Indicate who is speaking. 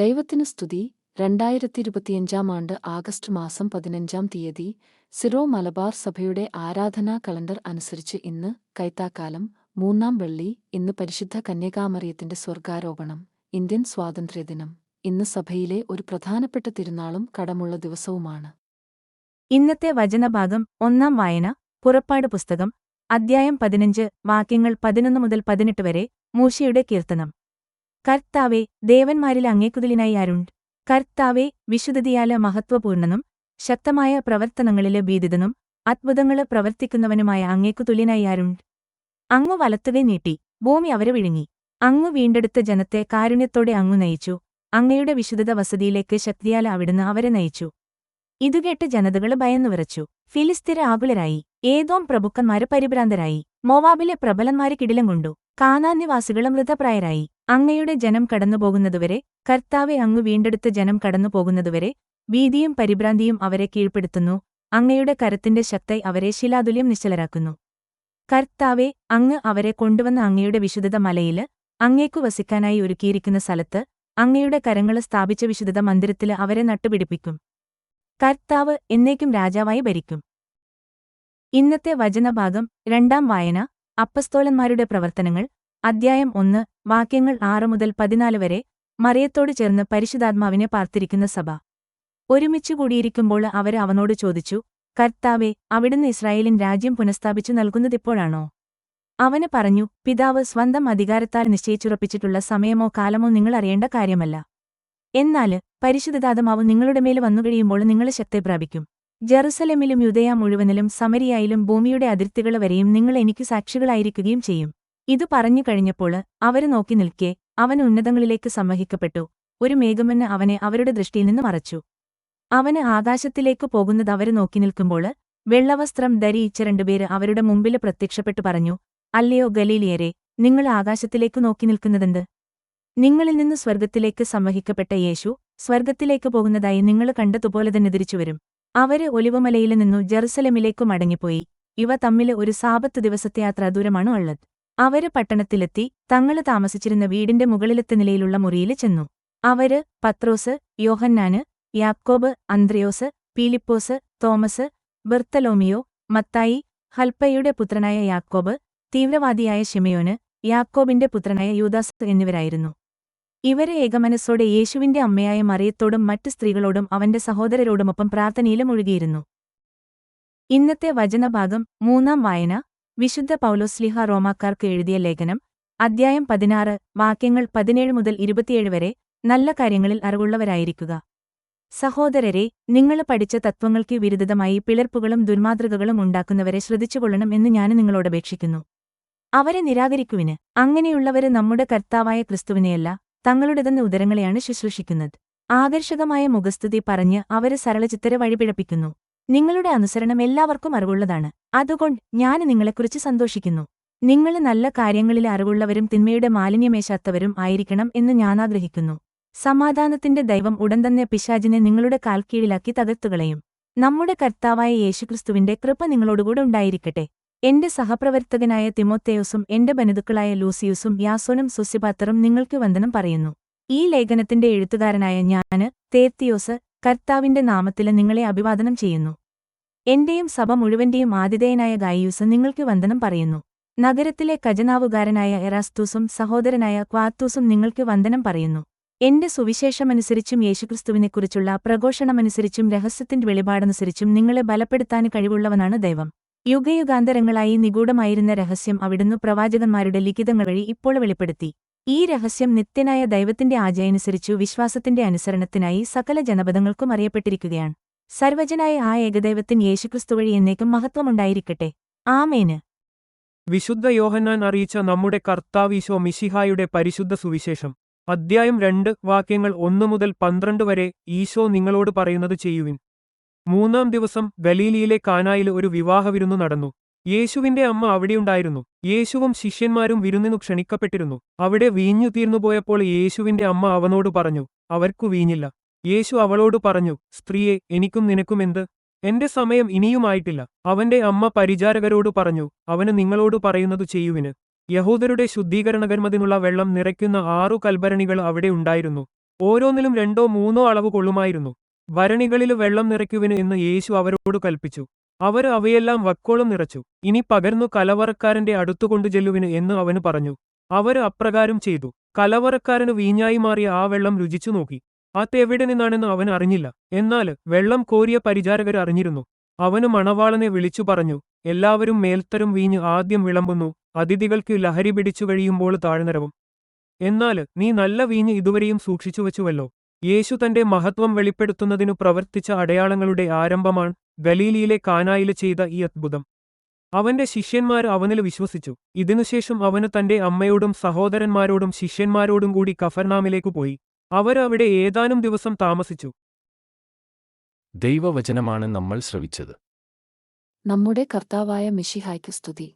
Speaker 1: ദൈവത്തിന് സ്തുതി രണ്ടായിരത്തി ഇരുപത്തിയഞ്ചാം ആണ്ട് ആഗസ്റ്റ് മാസം പതിനഞ്ചാം തീയതി സിറോ മലബാർ സഭയുടെ ആരാധനാ കലണ്ടർ അനുസരിച്ച് ഇന്ന് കൈത്താക്കാലം മൂന്നാം വെള്ളി ഇന്ന് പരിശുദ്ധ കന്യകാമറിയത്തിന്റെ സ്വർഗാരോപണം ഇന്ത്യൻ സ്വാതന്ത്ര്യദിനം ഇന്ന് സഭയിലെ ഒരു പ്രധാനപ്പെട്ട തിരുനാളും കടമുള്ള ദിവസവുമാണ് ഇന്നത്തെ വചനഭാഗം ഒന്നാം വായന പുറപ്പാട് പുസ്തകം അദ്ധ്യായം പതിനഞ്ച് വാക്യങ്ങൾ പതിനൊന്ന് മുതൽ പതിനെട്ട് വരെ മൂശയുടെ കീർത്തനം കർത്താവെ ദേവന്മാരിൽ അങ്ങേക്കുതലിനായി ആരുണ്ട് കർത്താവെ വിശുദ്ധതിയാല മഹത്വപൂർണ്ണനും ശക്തമായ പ്രവർത്തനങ്ങളിലെ ഭീതിതനും അത്ഭുതങ്ങള് പ്രവർത്തിക്കുന്നവനുമായ അങ്ങേക്കു തുല്യനായി ആരുണ്ട് അങ്ങു വലത്തുകൈ നീട്ടി ഭൂമി അവരെ വിഴുങ്ങി അങ്ങു വീണ്ടെടുത്ത ജനത്തെ കാരുണ്യത്തോടെ അങ്ങു നയിച്ചു അങ്ങയുടെ വിശുദ്ധത വസതിയിലേക്ക് ശക്തിയാല അവിടുന്ന് അവരെ നയിച്ചു ഇതുകേട്ട് ജനതകൾ ഭയന്നു ഫിലിസ്ഥിര ആകുലരായി ഏതോം പ്രഭുക്കന്മാര് പരിഭ്രാന്തരായി മോവാബിലെ പ്രബലന്മാര് കിടിലം കൊണ്ടു കാനാന്യവാസികളും മൃതപ്രായരായി അങ്ങയുടെ ജനം കടന്നുപോകുന്നതുവരെ കർത്താവെ അങ്ങു വീണ്ടെടുത്ത ജനം കടന്നുപോകുന്നതുവരെ ഭീതിയും പരിഭ്രാന്തിയും അവരെ കീഴ്പ്പെടുത്തുന്നു അങ്ങയുടെ കരത്തിന്റെ ശക്തി അവരെ ശിലാതുല്യം നിശ്ചലരാക്കുന്നു കർത്താവെ അങ്ങ് അവരെ കൊണ്ടുവന്ന അങ്ങയുടെ വിശുദ്ധത മലയില് അങ്ങേക്കു വസിക്കാനായി ഒരുക്കിയിരിക്കുന്ന സ്ഥലത്ത് അങ്ങയുടെ കരങ്ങള് സ്ഥാപിച്ച വിശുദ്ധത മന്ദിരത്തില് അവരെ നട്ടുപിടിപ്പിക്കും കർത്താവ് എന്നേക്കും രാജാവായി ഭരിക്കും ഇന്നത്തെ വചനഭാഗം രണ്ടാം വായന അപ്പസ്തോലന്മാരുടെ പ്രവർത്തനങ്ങൾ അദ്ധ്യായം ഒന്ന് വാക്യങ്ങൾ ആറ് മുതൽ പതിനാല് വരെ മറിയത്തോട് ചേർന്ന് പരിശുദ്ധാത്മാവിനെ പാർത്തിരിക്കുന്ന സഭ ഒരുമിച്ചു കൂടിയിരിക്കുമ്പോൾ അവർ അവനോട് ചോദിച്ചു കർത്താവെ അവിടുന്ന് ഇസ്രായേലിൻ രാജ്യം പുനഃസ്ഥാപിച്ചു നൽകുന്നതിപ്പോഴാണോ അവന് പറഞ്ഞു പിതാവ് സ്വന്തം അധികാരത്താൽ നിശ്ചയിച്ചുറപ്പിച്ചിട്ടുള്ള സമയമോ കാലമോ നിങ്ങൾ അറിയേണ്ട കാര്യമല്ല എന്നാൽ പരിശുദ്ധതാതമാവ് നിങ്ങളുടെ മേൽ വന്നുകഴിയുമ്പോൾ നിങ്ങൾ ശക്തി പ്രാപിക്കും ജറുസലമിലും യുദയ മുഴുവനിലും സമരിയായിലും ഭൂമിയുടെ അതിർത്തികൾ വരെയും നിങ്ങൾ എനിക്ക് സാക്ഷികളായിരിക്കുകയും ചെയ്യും ഇത് പറഞ്ഞു കഴിഞ്ഞപ്പോൾ അവരെ നോക്കി നിൽക്കെ അവൻ ഉന്നതങ്ങളിലേക്ക് സമ്മഹിക്കപ്പെട്ടു ഒരു മേഘമെന്ന് അവനെ അവരുടെ ദൃഷ്ടിയിൽ നിന്ന് മറച്ചു അവന് ആകാശത്തിലേക്ക് പോകുന്നത് അവരെ നോക്കി നിൽക്കുമ്പോൾ വെള്ളവസ്ത്രം ധരിയിച്ച രണ്ടുപേര് അവരുടെ മുമ്പിൽ പ്രത്യക്ഷപ്പെട്ടു പറഞ്ഞു അല്ലയോ ഗലീലിയരെ നിങ്ങൾ ആകാശത്തിലേക്ക് നോക്കി നിൽക്കുന്നതെന്ത് നിങ്ങളിൽ നിന്ന് സ്വർഗത്തിലേക്ക് സമ്മഹിക്കപ്പെട്ട യേശു സ്വർഗത്തിലേക്ക് പോകുന്നതായി നിങ്ങൾ കണ്ടതുപോലെ തന്നെ തിരിച്ചുവരും അവര് ഒലിവുമലയിൽ നിന്നു ജെറുസലമിലേക്കു മടങ്ങിപ്പോയി ഇവ തമ്മിൽ ഒരു സാപത്ത് ദിവസത്തെ യാത്ര ദൂരമാണ് ഉള്ളത് അവര് പട്ടണത്തിലെത്തി തങ്ങള് താമസിച്ചിരുന്ന വീടിന്റെ മുകളിലത്തെ നിലയിലുള്ള മുറിയിൽ ചെന്നു അവര് പത്രോസ് യോഹന്നാന് യാക്കോബ് അന്ത്രയോസ് പീലിപ്പോസ് തോമസ് ബെർത്തലോമിയോ മത്തായി ഹൽപ്പയുടെ പുത്രനായ യാക്കോബ് തീവ്രവാദിയായ ഷിമയോന് യാക്കോബിന്റെ പുത്രനായ യൂദാസ് എന്നിവരായിരുന്നു ഇവരെ ഏകമനസ്സോടെ യേശുവിന്റെ അമ്മയായ മറിയത്തോടും മറ്റ് സ്ത്രീകളോടും അവന്റെ സഹോദരരോടുമൊപ്പം പ്രാർത്ഥനയിലും ഒഴുകിയിരുന്നു ഇന്നത്തെ വചനഭാഗം മൂന്നാം വായന വിശുദ്ധ പൗലോസ്ലിഹ റോമാക്കാർക്ക് എഴുതിയ ലേഖനം അദ്ധ്യായം പതിനാറ് വാക്യങ്ങൾ പതിനേഴ് മുതൽ ഇരുപത്തിയേഴ് വരെ നല്ല കാര്യങ്ങളിൽ അറിവുള്ളവരായിരിക്കുക സഹോദരരെ നിങ്ങൾ പഠിച്ച തത്വങ്ങൾക്ക് വിരുദ്ധമായി പിളർപ്പുകളും ദുർമാതൃകകളും ഉണ്ടാക്കുന്നവരെ ശ്രദ്ധിച്ചുകൊള്ളണം എന്ന് ഞാൻ അപേക്ഷിക്കുന്നു അവരെ നിരാകരിക്കുവിന് അങ്ങനെയുള്ളവര് നമ്മുടെ കർത്താവായ ക്രിസ്തുവിനെയല്ല തങ്ങളുടെ ഉദരങ്ങളെയാണ് ശുശ്രൂഷിക്കുന്നത് ആകർഷകമായ മുഖസ്തുതി പറഞ്ഞ് അവരെ സരളചിത്തര വഴിപിഴപ്പിക്കുന്നു നിങ്ങളുടെ അനുസരണം എല്ലാവർക്കും അറിവുള്ളതാണ് അതുകൊണ്ട് ഞാൻ നിങ്ങളെക്കുറിച്ച് സന്തോഷിക്കുന്നു നിങ്ങൾ നല്ല കാര്യങ്ങളിൽ അറിവുള്ളവരും തിന്മയുടെ മാലിന്യമേശാത്തവരും ആയിരിക്കണം എന്ന് ഞാൻ ആഗ്രഹിക്കുന്നു സമാധാനത്തിന്റെ ദൈവം ഉടൻ തന്നെ പിശാജിനെ നിങ്ങളുടെ കാൽക്കീഴിലാക്കി തകർത്തുകളയും നമ്മുടെ കർത്താവായ യേശുക്രിസ്തുവിന്റെ കൃപ നിങ്ങളോടുകൂടെ ഉണ്ടായിരിക്കട്ടെ എന്റെ സഹപ്രവർത്തകനായ തിമോത്തേയോസും എന്റെ ബനുതുക്കളായ ലൂസിയുസും യാസോനും സുസ്യപാത്രം നിങ്ങൾക്ക് വന്ദനം പറയുന്നു ഈ ലേഖനത്തിന്റെ എഴുത്തുകാരനായ ഞാന് തേത്തിയോസ് കർത്താവിന്റെ നാമത്തിൽ നിങ്ങളെ അഭിവാദനം ചെയ്യുന്നു എന്റെയും സഭ മുഴുവന്റെയും ആതിഥേയനായ ഗായൂസ് നിങ്ങൾക്ക് വന്ദനം പറയുന്നു നഗരത്തിലെ ഖജനാവുകാരനായ എറാസ്തൂസും സഹോദരനായ ക്വാത്തൂസും നിങ്ങൾക്ക് വന്ദനം പറയുന്നു എന്റെ സുവിശേഷമനുസരിച്ചും യേശുക്രിസ്തുവിനെക്കുറിച്ചുള്ള പ്രഘോഷണമനുസരിച്ചും രഹസ്യത്തിന്റെ വെളിപാടനുസരിച്ചും നിങ്ങളെ ബലപ്പെടുത്താൻ കഴിവുള്ളവനാണ് ദൈവം യുഗയുഗാന്തരങ്ങളായി നിഗൂഢമായിരുന്ന രഹസ്യം അവിടുന്ന് പ്രവാചകന്മാരുടെ ലിഖിതങ്ങൾ വഴി ഇപ്പോൾ വെളിപ്പെടുത്തി ഈ രഹസ്യം നിത്യനായ ദൈവത്തിന്റെ ആചയനുസരിച്ചു വിശ്വാസത്തിന്റെ അനുസരണത്തിനായി സകല ജനപദങ്ങൾക്കും അറിയപ്പെട്ടിരിക്കുകയാണ് സർവജനായ ആ ഏകദൈവത്തിൻ യേശുക്രിസ്തു വഴി എന്നേക്കും മഹത്വമുണ്ടായിരിക്കട്ടെ ആമേന്
Speaker 2: വിശുദ്ധ യോഹന്നാൻ അറിയിച്ച നമ്മുടെ കർത്താവീശോ മിശിഹായുടെ പരിശുദ്ധ സുവിശേഷം അദ്ധ്യായം രണ്ട് വാക്യങ്ങൾ ഒന്നു മുതൽ പന്ത്രണ്ട് വരെ ഈശോ നിങ്ങളോട് പറയുന്നത് ചെയ്യുവിൻ മൂന്നാം ദിവസം ഗലീലിയിലെ കാനായിൽ ഒരു വിരുന്നു നടന്നു യേശുവിന്റെ അമ്മ അവിടെയുണ്ടായിരുന്നു യേശുവും ശിഷ്യന്മാരും വിരുന്നിനു ക്ഷണിക്കപ്പെട്ടിരുന്നു അവിടെ വീഞ്ഞു തീർന്നുപോയപ്പോൾ യേശുവിന്റെ അമ്മ അവനോട് പറഞ്ഞു അവർക്കു വീഞ്ഞില്ല യേശു അവളോട് പറഞ്ഞു സ്ത്രീയെ എനിക്കും നിനക്കും എന്ത് എന്റെ സമയം ഇനിയുമായിട്ടില്ല അവന്റെ അമ്മ പരിചാരകരോട് പറഞ്ഞു അവന് നിങ്ങളോട് പറയുന്നത് ചെയ്യുവിന് യഹൂദരുടെ ശുദ്ധീകരണകർമ്മതിനുള്ള വെള്ളം നിറയ്ക്കുന്ന ആറു കൽഭരണികൾ അവിടെ ഉണ്ടായിരുന്നു ഓരോന്നിലും രണ്ടോ മൂന്നോ അളവ് കൊള്ളുമായിരുന്നു വരണികളിൽ വെള്ളം നിറയ്ക്കുവിനു എന്ന് യേശു അവരോടു കൽപ്പിച്ചു അവർ അവയെല്ലാം വക്കോളം നിറച്ചു ഇനി പകർന്നു കലവറക്കാരന്റെ അടുത്തുകൊണ്ടു ചെല്ലുവിന് എന്ന് അവന് പറഞ്ഞു അവർ അപ്രകാരം ചെയ്തു കലവറക്കാരന് വീഞ്ഞായി മാറിയ ആ വെള്ളം രുചിച്ചു നോക്കി അതെവിടെ നിന്നാണെന്ന് അവൻ അറിഞ്ഞില്ല എന്നാൽ വെള്ളം കോരിയ പരിചാരകർ അറിഞ്ഞിരുന്നു അവന് മണവാളനെ വിളിച്ചു പറഞ്ഞു എല്ലാവരും മേൽത്തരം വീഞ്ഞ് ആദ്യം വിളമ്പുന്നു അതിഥികൾക്ക് ലഹരി പിടിച്ചു കഴിയുമ്പോൾ താഴ്ന്നരവും എന്നാൽ നീ നല്ല വീഞ്ഞ് ഇതുവരെയും സൂക്ഷിച്ചു വച്ചുവല്ലോ യേശു തന്റെ മഹത്വം വെളിപ്പെടുത്തുന്നതിനു പ്രവർത്തിച്ച അടയാളങ്ങളുടെ ആരംഭമാണ് ഗലീലിയിലെ കാനായിലെ ചെയ്ത ഈ അത്ഭുതം അവന്റെ ശിഷ്യന്മാർ അവനിൽ വിശ്വസിച്ചു ഇതിനുശേഷം അവന് തന്റെ അമ്മയോടും സഹോദരന്മാരോടും ശിഷ്യന്മാരോടും കൂടി കഫർനാമിലേക്കു പോയി അവരവിടെ ഏതാനും ദിവസം താമസിച്ചു
Speaker 3: ദൈവവചനമാണ് നമ്മൾ ശ്രവിച്ചത്
Speaker 4: നമ്മുടെ കർത്താവായ മിഷിഹായ്ക്ക് സ്തുതി